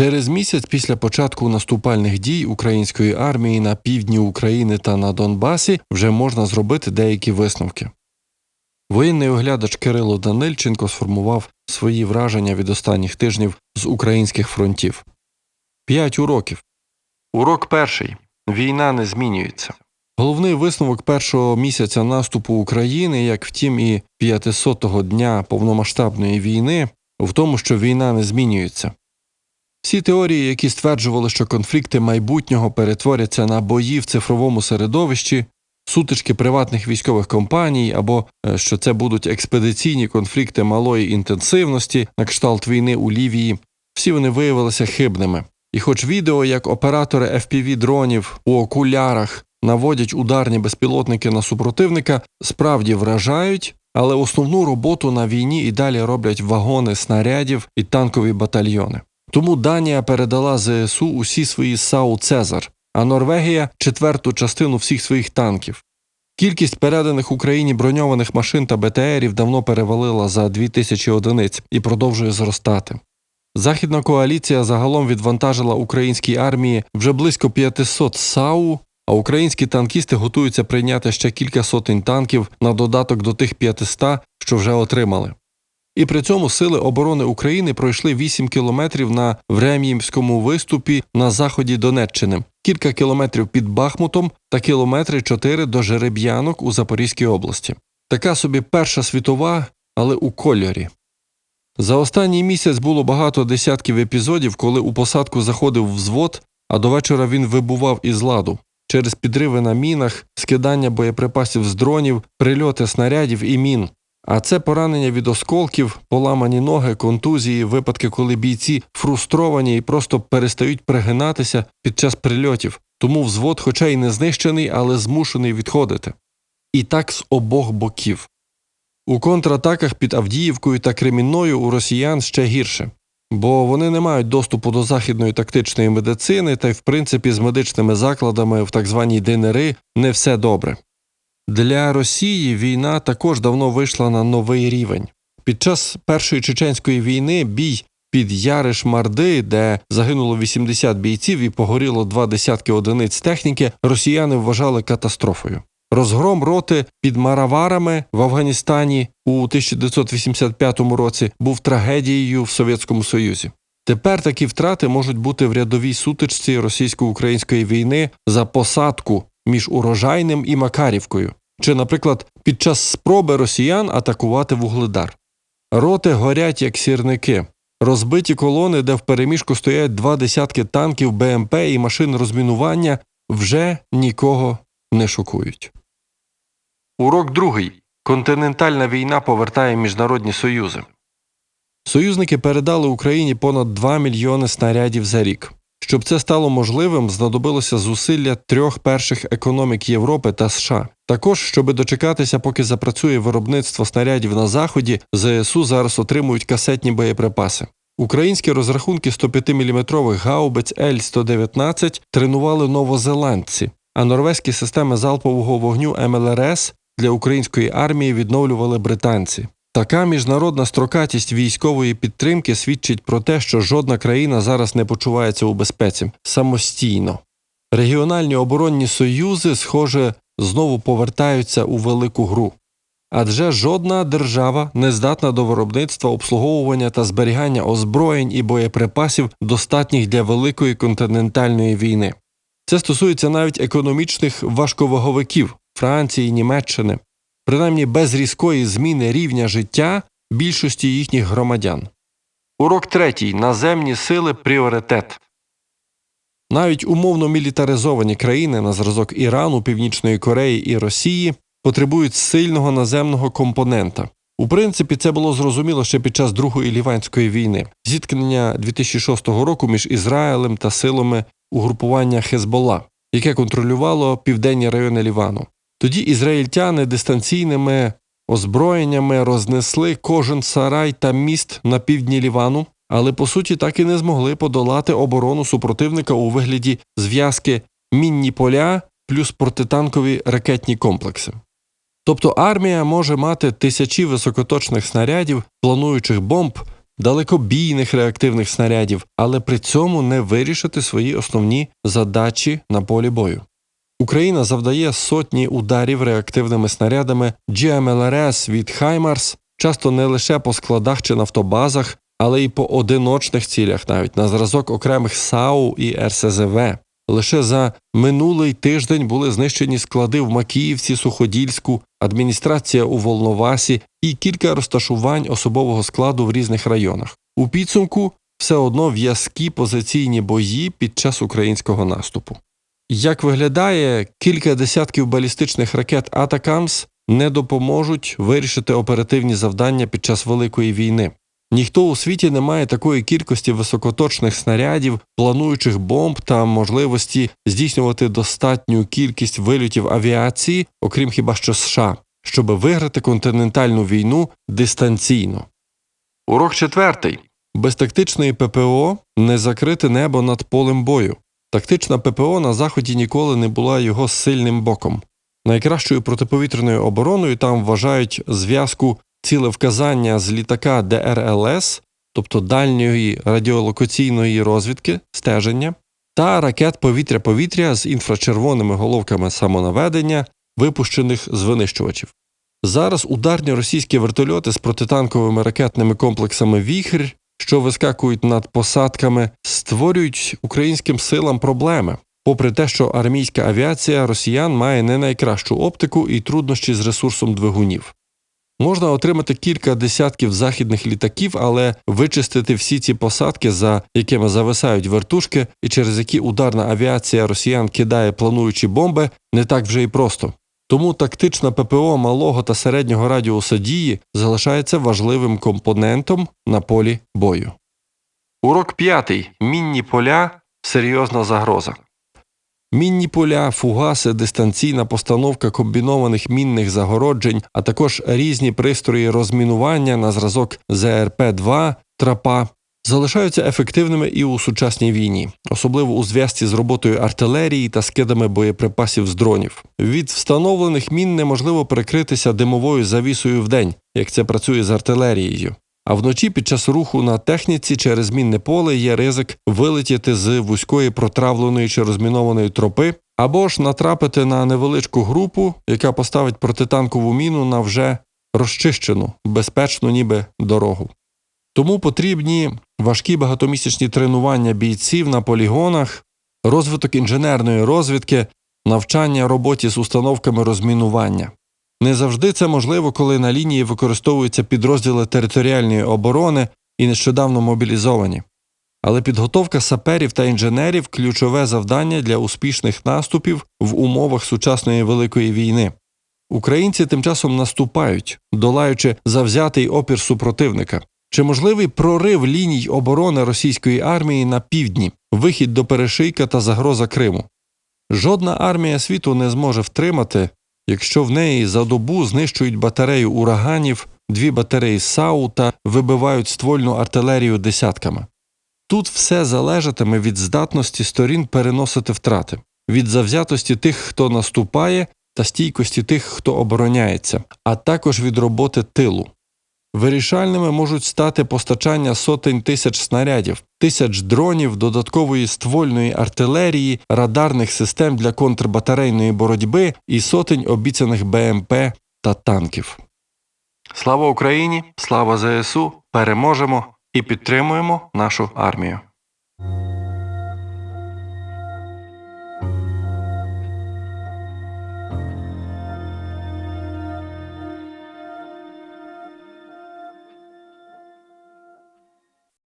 Через місяць після початку наступальних дій української армії на півдні України та на Донбасі вже можна зробити деякі висновки. Воєнний оглядач Кирило Данильченко сформував свої враження від останніх тижнів з українських фронтів. П'ять уроків. Урок перший. Війна не змінюється. Головний висновок першого місяця наступу України, як втім і 500-го дня повномасштабної війни, в тому, що війна не змінюється. Всі теорії, які стверджували, що конфлікти майбутнього перетворяться на бої в цифровому середовищі, сутички приватних військових компаній, або е, що це будуть експедиційні конфлікти малої інтенсивності на кшталт війни у Лівії, всі вони виявилися хибними. І хоч відео, як оператори fpv дронів у окулярах наводять ударні безпілотники на супротивника, справді вражають, але основну роботу на війні і далі роблять вагони снарядів і танкові батальйони. Тому Данія передала ЗСУ усі свої САУ Цезар, а Норвегія четверту частину всіх своїх танків. Кількість переданих Україні броньованих машин та БТРів давно перевалила за 2000 одиниць і продовжує зростати. Західна коаліція загалом відвантажила українській армії вже близько 500 САУ, а українські танкісти готуються прийняти ще кілька сотень танків на додаток до тих 500, що вже отримали. І при цьому сили оборони України пройшли 8 кілометрів на Врем'їмському виступі на заході Донеччини, кілька кілометрів під Бахмутом та кілометри 4 до Жереб'янок у Запорізькій області. Така собі перша світова, але у кольорі. За останній місяць було багато десятків епізодів, коли у посадку заходив взвод, а до вечора він вибував із ладу через підриви на мінах, скидання боєприпасів з дронів, прильоти снарядів і мін. А це поранення від осколків, поламані ноги, контузії, випадки, коли бійці фрустровані і просто перестають пригинатися під час прильотів, тому взвод, хоча й не знищений, але змушений відходити. І так з обох боків. У контратаках під Авдіївкою та Кремінною у росіян ще гірше, бо вони не мають доступу до західної тактичної медицини, та й в принципі з медичними закладами в так званій ДНРи не все добре. Для Росії війна також давно вийшла на новий рівень. Під час Першої чеченської війни бій під Яриш Марди, де загинуло 80 бійців і погоріло два десятки одиниць техніки, росіяни вважали катастрофою. Розгром роти під Мараварами в Афганістані у 1985 році був трагедією в Совєтському Союзі. Тепер такі втрати можуть бути в рядовій сутичці російсько-української війни за посадку між урожайним і Макарівкою, чи, наприклад, під час спроби росіян атакувати вугледар. Роти горять як сірники, розбиті колони, де в переміжку стоять два десятки танків БМП і машин розмінування, вже нікого не шокують. Урок другий. Континентальна війна повертає міжнародні союзи. Союзники передали Україні понад 2 мільйони снарядів за рік. Щоб це стало можливим, знадобилося зусилля трьох перших економік Європи та США. Також, щоб дочекатися, поки запрацює виробництво снарядів на заході, ЗСУ зараз отримують касетні боєприпаси. Українські розрахунки 105-мм гаубиць Л-119 тренували новозеландці, а норвезькі системи залпового вогню МЛРС для української армії відновлювали британці. Така міжнародна строкатість військової підтримки свідчить про те, що жодна країна зараз не почувається у безпеці самостійно. Регіональні оборонні союзи, схоже, знову повертаються у велику гру. Адже жодна держава не здатна до виробництва, обслуговування та зберігання озброєнь і боєприпасів, достатніх для великої континентальної війни. Це стосується навіть економічних важковаговиків Франції, Німеччини принаймні без різкої зміни рівня життя більшості їхніх громадян. Урок третій. Наземні сили пріоритет. Навіть умовно мілітаризовані країни на зразок Ірану, Північної Кореї і Росії потребують сильного наземного компонента. У принципі, це було зрозуміло ще під час Другої ліванської війни, зіткнення 2006 року між Ізраїлем та силами угрупування Хезболла, яке контролювало південні райони Лівану. Тоді ізраїльтяни дистанційними озброєннями рознесли кожен сарай та міст на півдні Лівану, але по суті так і не змогли подолати оборону супротивника у вигляді зв'язки мінні поля плюс протитанкові ракетні комплекси. Тобто армія може мати тисячі високоточних снарядів, плануючих бомб, далекобійних реактивних снарядів, але при цьому не вирішити свої основні задачі на полі бою. Україна завдає сотні ударів реактивними снарядами GMLRS від Хаймарс, часто не лише по складах чи нафтобазах, але й по одиночних цілях, навіть на зразок окремих САУ і РСЗВ. Лише за минулий тиждень були знищені склади в Макіївці, Суходільську, адміністрація у Волновасі і кілька розташувань особового складу в різних районах. У підсумку все одно в'язкі позиційні бої під час українського наступу. Як виглядає, кілька десятків балістичних ракет Атакамс не допоможуть вирішити оперативні завдання під час Великої війни. Ніхто у світі не має такої кількості високоточних снарядів, плануючих бомб та можливості здійснювати достатню кількість вильотів авіації, окрім хіба що США, щоб виграти континентальну війну дистанційно. Урок четвертий. Без тактичної ППО не закрите небо над полем бою. Тактична ППО на заході ніколи не була його сильним боком. Найкращою протиповітряною обороною там вважають зв'язку цілевказання з літака ДРЛС, тобто дальньої радіолокаційної розвідки, стеження, та ракет повітря-повітря з інфрачервоними головками самонаведення, випущених з винищувачів. Зараз ударні російські вертольоти з протитанковими ракетними комплексами Віхр, що вискакують над посадками, створюють українським силам проблеми, попри те, що армійська авіація росіян має не найкращу оптику і труднощі з ресурсом двигунів. Можна отримати кілька десятків західних літаків, але вичистити всі ці посадки, за якими зависають вертушки, і через які ударна авіація росіян кидає плануючі бомби, не так вже й просто. Тому тактична ППО малого та середнього радіуса дії залишається важливим компонентом на полі бою. Урок п'ятий. Мінні поля серйозна загроза. Мінні поля, фугаси, дистанційна постановка комбінованих мінних загороджень, а також різні пристрої розмінування на зразок ЗРП-2, трапа залишаються ефективними і у сучасній війні, особливо у зв'язці з роботою артилерії та скидами боєприпасів з дронів. Від встановлених мін неможливо прикритися димовою завісою вдень, як це працює з артилерією. А вночі під час руху на техніці через мінне поле є ризик вилетіти з вузької протравленої чи розмінованої тропи, або ж натрапити на невеличку групу, яка поставить протитанкову міну на вже розчищену, безпечну ніби дорогу. Тому потрібні важкі багатомісячні тренування бійців на полігонах, розвиток інженерної розвідки, навчання роботі з установками розмінування. Не завжди це можливо, коли на лінії використовуються підрозділи територіальної оборони і нещодавно мобілізовані. Але підготовка саперів та інженерів ключове завдання для успішних наступів в умовах сучасної великої війни. Українці тим часом наступають, долаючи завзятий опір супротивника. Чи можливий прорив ліній оборони російської армії на півдні, вихід до перешийка та загроза Криму? Жодна армія світу не зможе втримати, якщо в неї за добу знищують батарею ураганів, дві батареї САУ та вибивають ствольну артилерію десятками. Тут все залежатиме від здатності сторін переносити втрати, від завзятості тих, хто наступає, та стійкості тих, хто обороняється, а також від роботи тилу. Вирішальними можуть стати постачання сотень тисяч снарядів, тисяч дронів, додаткової ствольної артилерії, радарних систем для контрбатарейної боротьби і сотень обіцяних БМП та танків. Слава Україні! Слава ЗСУ! Переможемо і підтримуємо нашу армію.